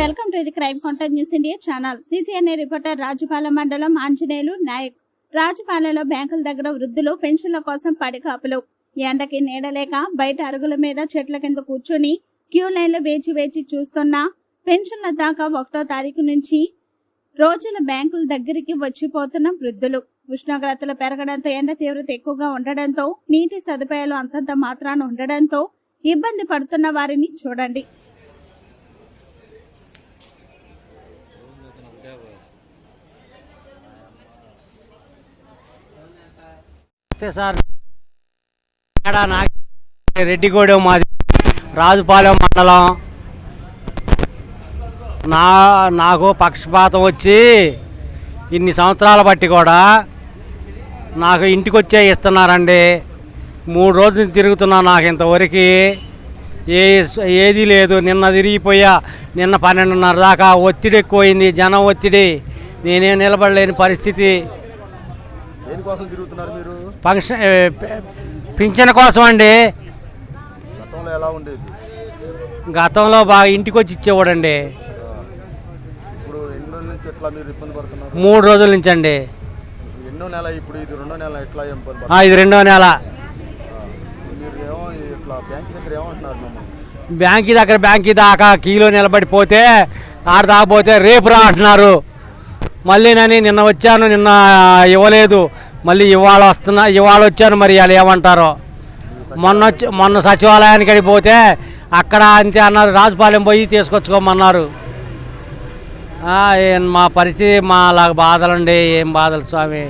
Welcome to the crime counter news India channel. CCNA reporter Rajupala మండలం ఆంజనేయులు నాయక్. రాజుపాలలో బ్యాంకుల దగ్గర వృద్ధులు పెన్షన్ల కోసం పడికాపులు. ఎండకి నీడలేక బయట అరుగుల మీద చెట్ల కింద కూర్చుని క్యూ లైన్లో వేచి వేచి చూస్తున్న పెన్షన్ల దాకా ఒకటో తారీఖు నుంచి రోజుల బ్యాంకుల దగ్గరికి వచ్చిపోతున్న వృద్ధులు. ఉష్ణోగ్రతలు పెరగడంతో ఎండ తీవ్రత ఎక్కువగా ఉండడంతో నీటి సదుపాయాలు అంతంత మాత్రాన ఉండడంతో ఇబ్బంది పడుతున్న వారిని చూడండి. నమస్తే సార్. నాకు రెడ్డిగూడెం మాది. రాజుపాలెం మండలం. నా నాకు పక్షపాతం వచ్చి ఇన్ని సంవత్సరాల బట్టి కూడా నాకు ఇంటికి వచ్చే ఇస్తున్నారండి. మూడు రోజులు తిరుగుతున్నా నాకు ఇంతవరకు. ఏ ఏది లేదు. నిన్న తిరిగిపోయా. నిన్న పన్నెండున్నర దాకా ఒత్తిడి ఎక్కువైంది జనం ఒత్తిడి. నేనేం నిలబడలేని పరిస్థితి. దేనికోసం తిరుగుతున్నారు మీరు? ఫంక్షన్ ఏ, ప- పింఛన్ కోసం అండి. గతంలో ఎలా ఉండేది? గతంలో బాగా ఇంటికి వచ్చి ఇచ్చేవాడండి. ఇప్పుడు ఎన్ని రోజుల నుంచి ఎట్లా మీరు ఇబ్బంది పడుతున్నారు? మూడు రోజుల నుంచి అండి. ఎన్నో నెల ఇప్పుడు ఇది రెండో నెల ఎట్లా ఇబ్బంది ఆ, పడుతున్నారు ఇది రెండో నెల. మీరు ఏమో ఇట్లా బ్యాంక్ దగ్గర ఏమంటున్నారు మమ్మల్ని? బ్యాంకీ దగ్గర బ్యాంకీ దాకా కీలో నిలబడిపోతే ఆడ దాకపోతే రేపు రా అంటున్నారు. మళ్ళీ నని నిన్న వచ్చాను నిన్న ఇవ్వలేదు. మళ్ళీ ఇవాళ వస్తున్నా ఇవాళ వచ్చాను మరి వాళ్ళు ఏమంటారో? మొన్న వచ్చి మొన్న సచివాలయానికి అడిగిపోతే అక్కడ అంతే అన్నారు రాజుపాలెం పోయి తీసుకొచ్చుకోమన్నారు. మా పరిస్థితి మా అలాగ బాధలండి ఏం బాధలు స్వామి?